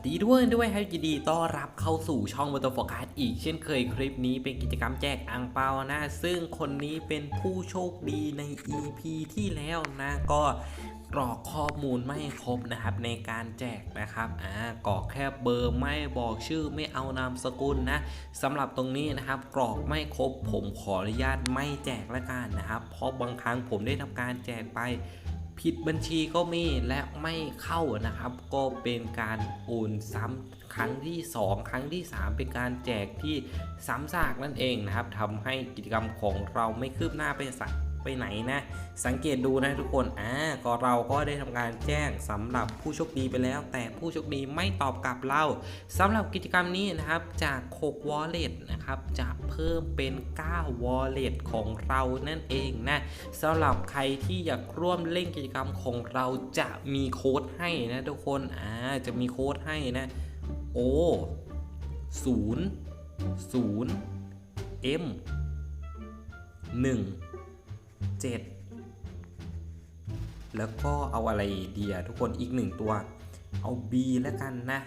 สดีด้วยด้วยครับยินดีต้อนรับเข้าสู่ช่อง m o t o r f o c u s อีกเช่นเคยคลิปนี้เป็นกิจกรรมแจกอ่างเปานะ ซึ่งคนนี้เป็นผู้โชคดีใน EP ที่แล้วนะก็กรอกข้อมูลไม่ครบนะครับในการแจกนะครับอ่ากรอกแค่เบอร์ไม่บอกชื่อไม่เอานามสกุลนะสำหรับตรงนี้นะครับกรอกไม่ครบผมขออนุญาตไม่แจกละกันนะครับเพราะบางครั้งผมได้ทำการแจกไป ผิดบัญชีก็มีและไม่เข้านะครับ ก็เป็นการโอนซ้ำครั้งที่ 2 ครั้งที่ 3 เป็นการแจกที่ซ้ำซากนั่นเองนะครับทำให้กิจกรรมของเราไม่คืบหน้าไปสัก ไปไหนนะ สังเกตดูนะทุกคนอ่าก็เราก็ได้ทำการแจ้งสำหรับผู้โชคดีไปแล้ว แต่ผู้โชคดีไม่ตอบกลับเราสำหรับกิจกรรมนี้นะครับจาก6 wallet นะครับจะเพิ่มเป็น 9 wallet ของเรานั่นเองนะสำหรับใครที่อยากร่วมเล่นกิจกรรมของเราจะมีโค้ดให้นะทุกคนอ่าจะมีโค้ดให้นะโอศูนย์ศูนย์ M ห นึ่งเจ็ดแล้วก็เอาอะไรดีอะทุกคนอีกหนึ่งตัว เอา B แล้วกันนะ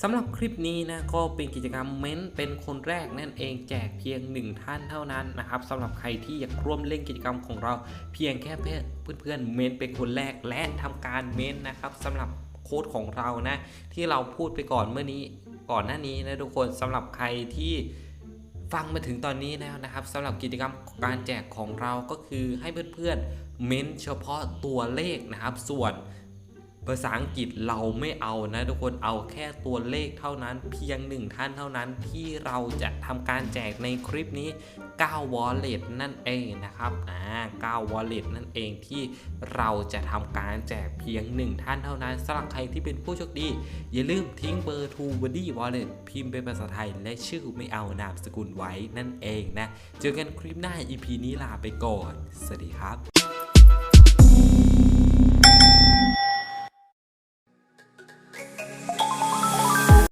สำหรับคลิปนี้นะก็เป็นกิจกรรมเม้นเป็นคนแรกนั่นเองแจกเพียง 1 ท่านเท่านั้นนะครับสำหรับใครที่อยากร่วมเล่นกิจกรรมของเราเพียงแค่เพื่อนเพื่อนๆเม้นเป็นคนแรกและทำการเม้นนะครับสำหรับโค้ดของเรานะที่เราพูดไปก่อนเมื่อนี้ก่อนหน้านี้นะทุกคนสำหรับใครที่ ฟังมาถึงตอนนี้แล้วนะครับสำหรับกิจกรรมการแจกของเราก็คือให้เพื่อนๆเม้นเฉพาะตัวเลขนะครับ ส่วน ภาษาอังกฤษเราไม่เอานะทุกคนเอาแค่ตัวเลขเท่านั้น เพียงหนึ่งท่านเท่านั้นที่เราจะทำการแจกในคลิปนี้ 9 wallet นั่นเองนะครับอ่า9 wallet นั่นเองที่เราจะทำการแจกเพียง1ท่านเท่านั้นสำหรับใครที่เป็นผู้โชคดี อย่าลืมทิ้งเบอร์ to body wallet พิมพ์เป็นภาษาไทย และชื่อไม่เอานามสกุลไว้นั่นเองนะ เจอกันคลิปหน้า EP นี้ลาไปก่อน สวัสดีครับ